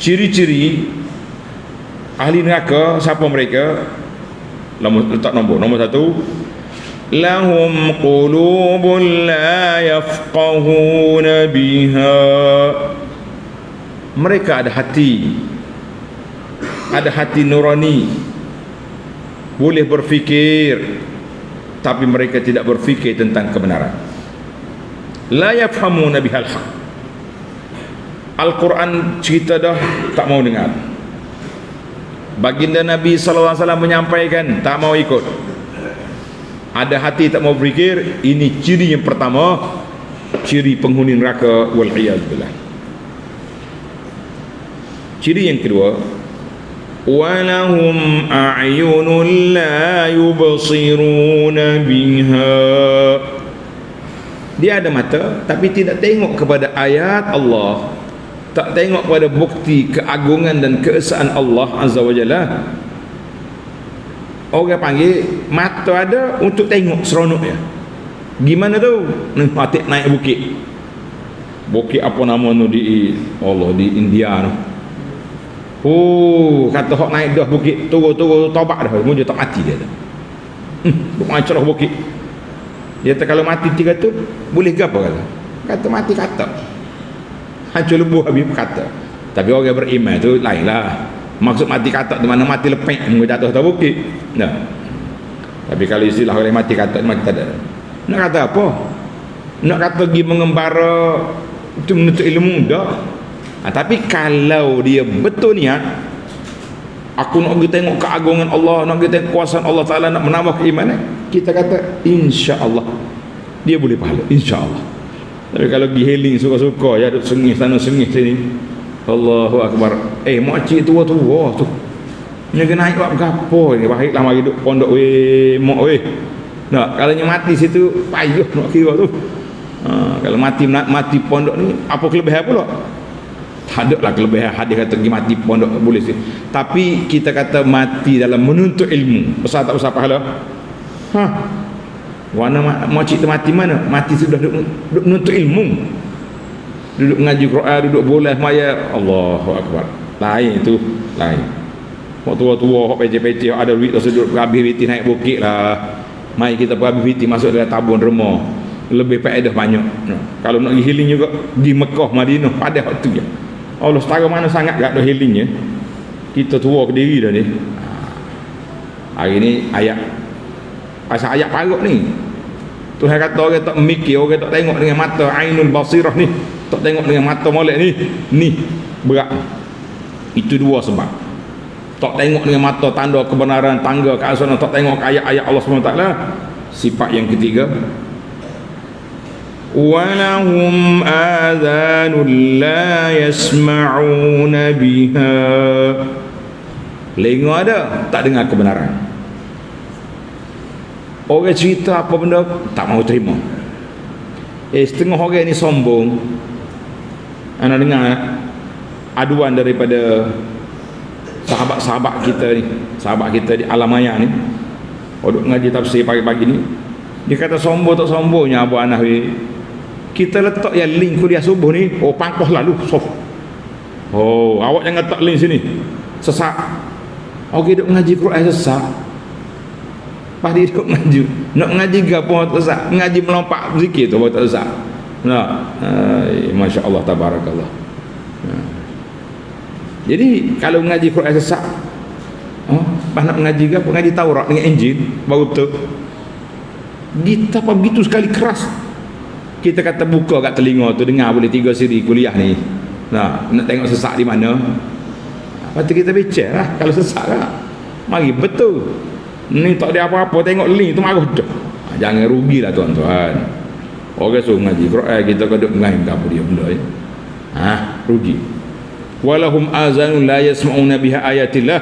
ciri-ciri ahli neraka siapa mereka? Letak nombor. Nombor satu lahum qulubun la yafqahuna biha. Mereka ada hati ada hati nurani boleh berfikir tapi mereka tidak berfikir tentang kebenaran. La yafhamuna bihal haq Al-Quran cerita dah tak mau dengar. Baginda Nabi SAW menyampaikan tak mau ikut. Ada hati tak mau berfikir ini ciri yang pertama ciri penghuni neraka wal billah. Ciri yang kedua walahum a'yunun la yubsiruna biha. Dia ada mata tapi tidak tengok kepada ayat Allah tak tengok kepada bukti keagungan dan keesaan Allah azza wajalla orang panggil mata ada untuk tengok seronok ya gimana tu mati naik bukit bukit apa nama tu di Allah di India tu Oh, kata hok naik dah bukit turun-turun tobat dah, mungkin tak mati dia tu. Hmm, macam bukit. Dia kata kalau mati tiga tu boleh ke apa kata? Kata mati kata. Hancur lebuh habis kata. Tapi orang beriman tu lainlah. Maksud mati katak di mana mati lepek mungkin jatuh atas bukit. Nah. tapi kalau istilah oleh mati katak mati tak ada. Nak kata apa? Nak kata pergi mengembara itu menuntut ilmu dah ha, tapi kalau dia betul niat aku nak pergi tengok keagungan Allah nak pergi tengok kuasaan Allah Ta'ala nak menambah keimanan kita kata insya Allah. Dia boleh pahala insya Allah tapi kalau pergi healing suka-suka ya duduk sengih sana sengih sini. Allahu Akbar. Eh makcik tua-tua tu. Ni kena naik buat gapo ni? Baiklah mari duduk pondok weh mak weh. Nak kalau nya mati situ payuh nak kira tu. Ha, kalau mati mati pondok ni apa kelebihan pula? Tak ada lah kelebihan. Hadis kata pergi mati pondok boleh sih. Tapi kita kata mati dalam menuntut ilmu. Besar tak besar pahala? Ha warna makcik tu mati mana? Mati sudah duduk, duduk menuntut ilmu. Duduk mengaji Quran duduk boleh maya. Allahu Akbar. Lain itu lain. Waktu tua-tua hok pece-pece ada duit terus duduk habis biti naik bukit lah. Mai kita habis biti masuk dalam tabun remah lebih faedah banyak. Kalau nak pergi healing juga di Mekah Madinah pada waktu ya Allah setara mana sangat gak ada healingnya kita tua ke diri dah ni. Hari ni ayat pasal ayat parut ni. Tuhan kata orang tak mikir orang tak tengok dengan mata ainul basirah ni. Tak tengok dengan mata molek ni. Ni berat. Itu dua sebab. Tak tengok dengan mata tanda kebenaran tangga keasanan tak tengok ayat-ayat Allah SWT sifat yang ketiga. Walahum adhanun la yasma'una biha. Lengo ada tak dengar kebenaran orang cerita apa benda tak mau terima. Eh setengah orang ni sombong. Anda dengar aduan daripada sahabat-sahabat kita ni sahabat kita di alam maya ni. Duduk ngaji tafsir pagi-pagi ni. Dia kata sombong tak sombongnya Abu Anah kita letak yang link kuliah subuh ni oh pangkoh lalu sof. Oh awak jangan letak link sini. Sesak. Ok duduk ngaji Quran sesak pas dia duduk ngaji nak ngaji ke apa sesak ngaji melompat zikir tu tak sesak Nah, masya Allah tabarakallah. Jadi kalau mengaji Quran sesak, oh, pas nak mengaji ke? Mengaji Taurat dengan Injil baru tu. Kita apa begitu sekali keras. Kita kata buka kat telinga tu dengar boleh tiga siri kuliah ni. Nah, nak tengok sesak di mana? Lepas tu kita bicara lah kalau sesak lah. Mari betul. Ni tak ada apa-apa tengok link tu marah dah. Jangan rugilah tuan-tuan. Orang suruh ngaji Quran kita kena mengaim apa dia benda ya. Ha, rugi. Walahum azanun la yasma'una biha ayatillah.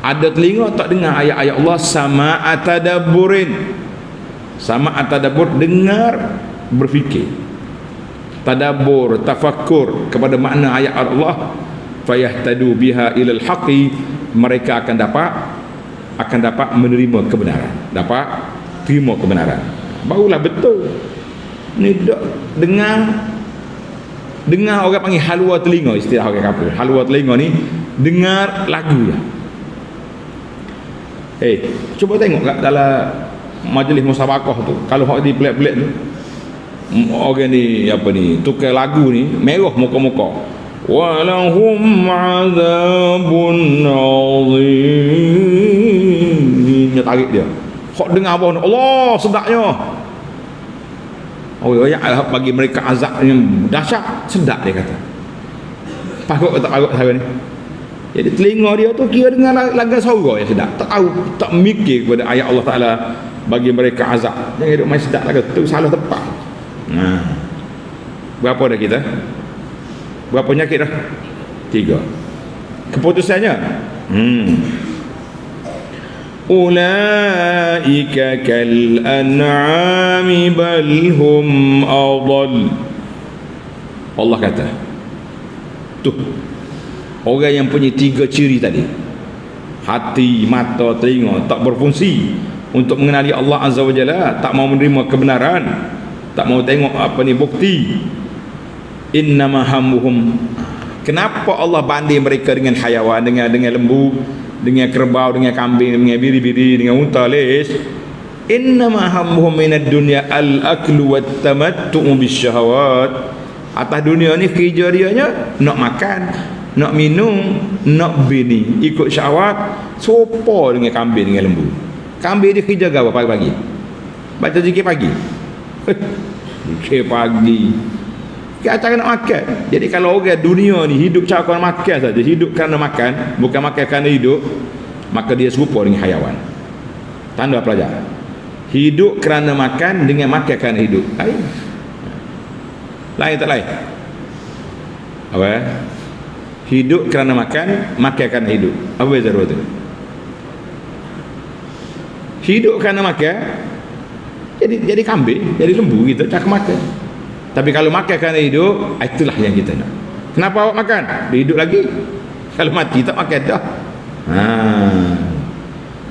Ada telinga tak dengar ayat-ayat Allah sama atadabburin. Sama atadabbur dengar berfikir. Tadabbur, tafakkur kepada makna ayat Allah fayahtadu biha ilal haqi mereka akan dapat akan dapat menerima kebenaran dapat terima kebenaran. Barulah betul. Ni dok dengar dengar orang panggil halwa telinga istilah orang kapal halwa telinga ni dengar lagu ya eh cuba tengok kat dalam majlis musabakah tu. Kalau hak di pelik-pelik tu orang ni apa ni tukar lagu ni merah muka-muka. Walahum azabun azim dia tarik dia hak dengar apa Allah sedaknya Oh ya bagi mereka azab yang dahsyat sedap dia kata. Pakut tak pakut saya ni. Jadi telinga dia tu kira dengan lagu suara yang sedap. Tak tahu, tak mikir kepada ayat Allah Taala bagi mereka azab. Jangan hidup mai sedap lagu tu salah tepat. Nah. Berapa dah kita? Berapa penyakit dah? Tiga. Keputusannya? Hmm. أولئك كالأنعام بل هم أضل Allah kata tu orang yang punya tiga ciri tadi hati, mata, telinga tak berfungsi untuk mengenali Allah Azza wa Jalla tak mau menerima kebenaran tak mau tengok apa ni bukti innama hamuhum kenapa Allah banding mereka dengan hayawan dengan dengan lembu Dengan kerbau dengan kambing dengan biri-biri dengan unta lis innama hammuhum minad dunya al aklu wat tamattu bisyahawat atas dunia ni kerja dia nya nak makan nak minum nak bini. Ikut syahwat sopo dengan kambing dengan lembu. Kambing dia kerja apa pagi-pagi. Baca zikir pagi. Zikir pagi kita cara nak makan. Jadi kalau orang dunia ni hidup cara kerana makan saja, hidup kerana makan, bukan makan kerana hidup, maka dia serupa dengan hayawan. Tanda pelajar. Hidup kerana makan dengan makan kerana hidup. Lain. Lain tak lain? Apa ya? Hidup kerana makan, makan kerana hidup. Apa beza dua tu? Hidup kerana makan, jadi jadi kambing, jadi lembu gitu, cakap makan. Tapi kalau makan kerana hidup, ah, itulah yang kita nak. Kenapa awak makan? Dia hidup lagi. Kalau mati tak makan dah. Ha.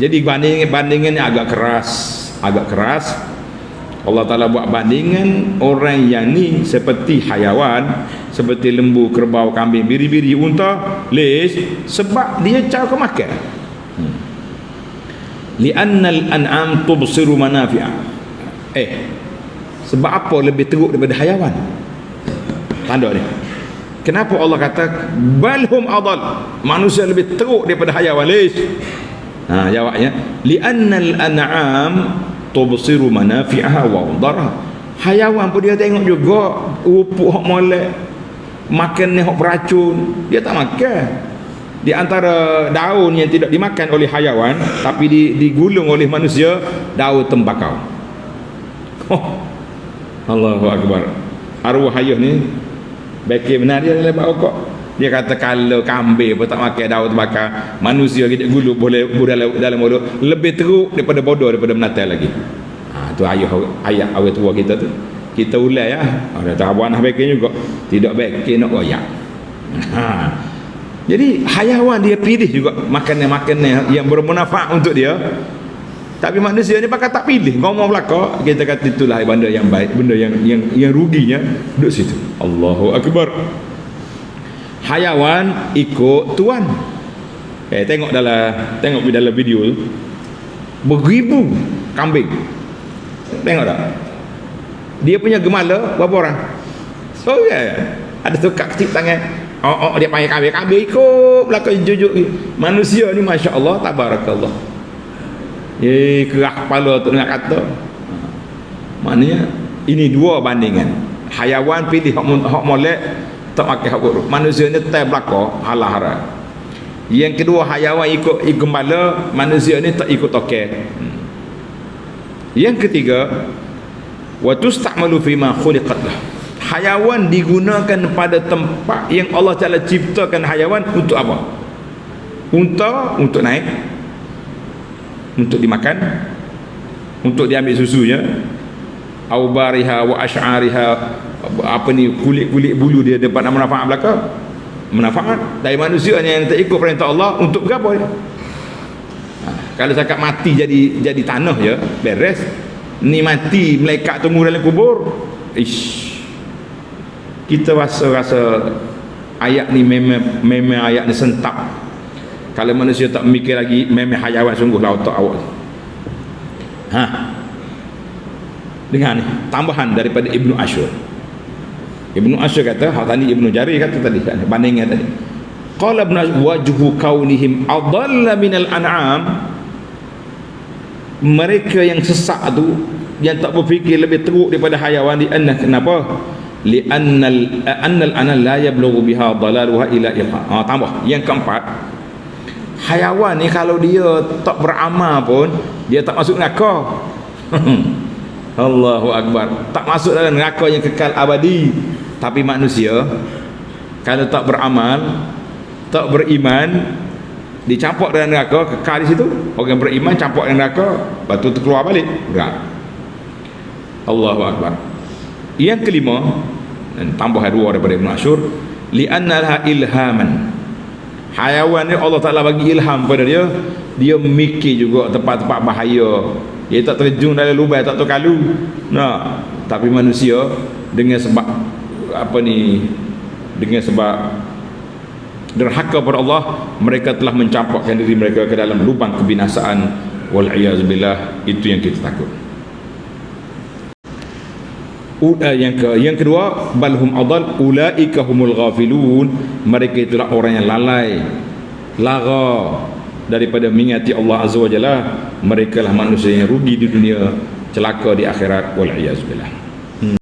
Jadi bandingan bandingan agak keras, agak keras. Allah Taala buat bandingan orang yang ni seperti hayawan, seperti lembu, kerbau, kambing, biri-biri, unta, lis sebab dia cara ke makan. Hmm. Li'anna al-an'am tubsiru manafi'a. Eh, sebab apa lebih teruk daripada hayawan? Tanda ni. Kenapa Allah kata balhum adal? Manusia lebih teruk daripada hayawan. Lis. Ha, jawabnya li'annal an'am tubsiru manafi'aha wa dharha. Hayawan pun dia tengok juga rumput hok molek. Makan ni hok beracun. Dia tak makan. Di antara daun yang tidak dimakan oleh hayawan tapi digulung oleh manusia, daun tembakau. Oh, Allahu Akbar. Arwah ayah ni Bekir benar dia dalam rokok dia kata kalau kambing pun tak makan daun terbakar manusia kita gulung boleh dalam, dalam mulut lebih teruk daripada bodoh daripada menatal lagi. Ha, tu ayah ayah awal tua kita tu. Kita ulai ya ada tak abuan Bekir juga. Tidak Bekir nak royak. Ha. jadi hayawan dia pilih juga makanan-makanan yang bermanfaat untuk dia tapi manusia ni pakai tak pilih. Ngomong belaka kita kata itulah benda yang baik benda yang yang yang ruginya. Duduk situ. Allahu akbar. Hayawan ikut tuan. Eh tengok dalam tengok dalam video tu. Beribu kambing. Tengok tak? Dia punya gemala berapa orang? Oh ya yeah. ada tukar kecil tangan. Oh, oh dia panggil kambing. Kambing ikut. Belakang jujuk manusia ni masya Allah tabarakallah Eh kerak kepala tu nak kata. Maknanya ini dua bandingan. Hayawan pilih hak hak molek tak pakai hak buruk. Manusia ni tak belaka halah haram. Yang kedua hayawan ikut gembala, manusia ni tak ikut tokek. Hmm. Yang ketiga wa tusta'malu fi ma khuliqat lah. Hayawan digunakan pada tempat yang Allah Taala ciptakan hayawan untuk apa? Unta untuk naik untuk dimakan untuk diambil susunya aubariha wa ash'ariha apa ni kulit-kulit bulu dia dapat manfaat belaka? Manfaat dari manusia yang tak ikut perintah Allah untuk berapa dia ha, kalau cakap mati jadi jadi tanah ya beres. Ni mati melekat tunggu dalam kubur ish. Kita rasa-rasa ayat ni memang memang ayat ni sentap kalau manusia tak mikir lagi memang hayawan sungguh lah otak awak ha? Dengan ni tambahan daripada Ibnu Ashur. Ibnu Ashur kata hak tadi Ibnu Jarir kata tadi bandingnya tadi. Qala ibn wajhu kaunihim adalla minal an'am. Mereka yang sesat tu yang tak berfikir lebih teruk daripada hayawan di anna kenapa? Li annal annal anal la yablughu biha dalaluha ila ilha. Ha tambah. Yang keempat hayawan ni kalau dia tak beramal pun dia tak masuk neraka. Allahu akbar. Tak masuk dalam neraka yang kekal abadi. Tapi manusia kalau tak beramal tak beriman dicampur dalam neraka kekal di situ. Orang beriman campur dalam neraka lepas tu keluar balik. Enggak Allahu akbar. Yang kelima tambah dua daripada Ibn Ashur li'annaha ilhaman hayawan ni Allah Ta'ala bagi ilham pada dia. Dia mikir juga tempat-tempat bahaya. Dia tak terjun dalam lubang tak terkalu. Nah tapi manusia dengan sebab apa ni dengan sebab derhaka pada Allah mereka telah mencampakkan diri mereka ke dalam lubang kebinasaan. Wal itu yang kita takut yang ke yang kedua balhum adal ulaika humul ghafilun. Mereka itulah orang yang lalai lara. Daripada mengingati Allah azza wajalla mereka lah manusia yang rugi di dunia celaka di akhirat wal iyaz billah